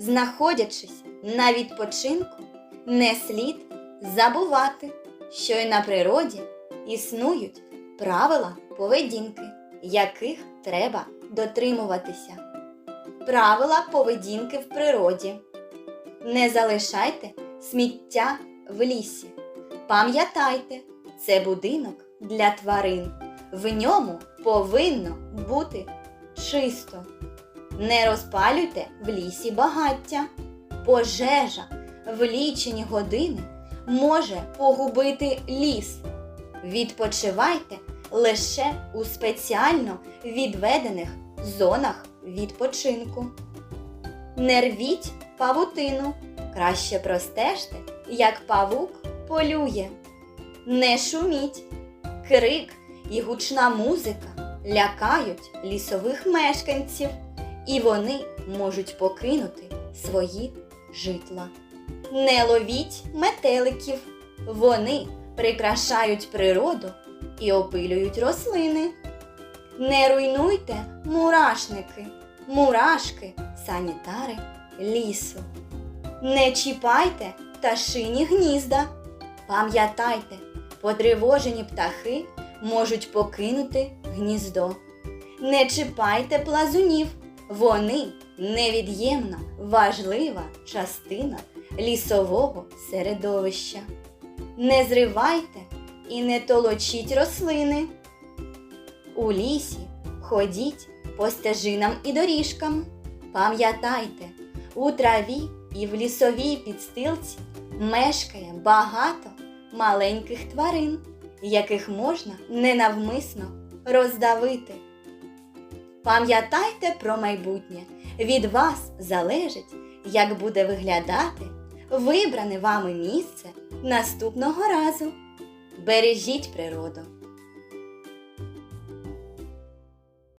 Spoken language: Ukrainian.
знаходячись на відпочинку, не слід забувати, що й на природі існують правила поведінки, яких треба дотримуватися. Правила поведінки в природі. Не залишайте сміття в лісі. Пам'ятайте, це будинок для тварин. В ньому повинно бути чисто. Не розпалюйте в лісі багаття. Пожежа в лічені години може погубити ліс. Відпочивайте лише у спеціально відведених зонах відпочинку. Не рвіть павутину. Краще простежте, як павук полює. Не шуміть. Крик і гучна музика лякають лісових мешканців, і вони можуть покинути свої житла. Не ловіть метеликів. Вони прикрашають природу і опилюють рослини. Не руйнуйте мурашники, мурашки, санітари лісу. Не чіпайте пташині гнізда. Пам'ятайте, потривожені птахи можуть покинути гніздо. Не чіпайте плазунів, вони невід'ємна важлива частина лісового середовища. Не зривайте і не толочіть рослини. У лісі ходіть по стежинам і доріжкам. Пам'ятайте, у траві і в лісовій підстилці мешкає багато маленьких тварин, яких можна ненавмисно роздавити. Пам'ятайте про майбутнє. Від вас залежить, як буде виглядати вибране вами місце наступного разу. Бережіть природу.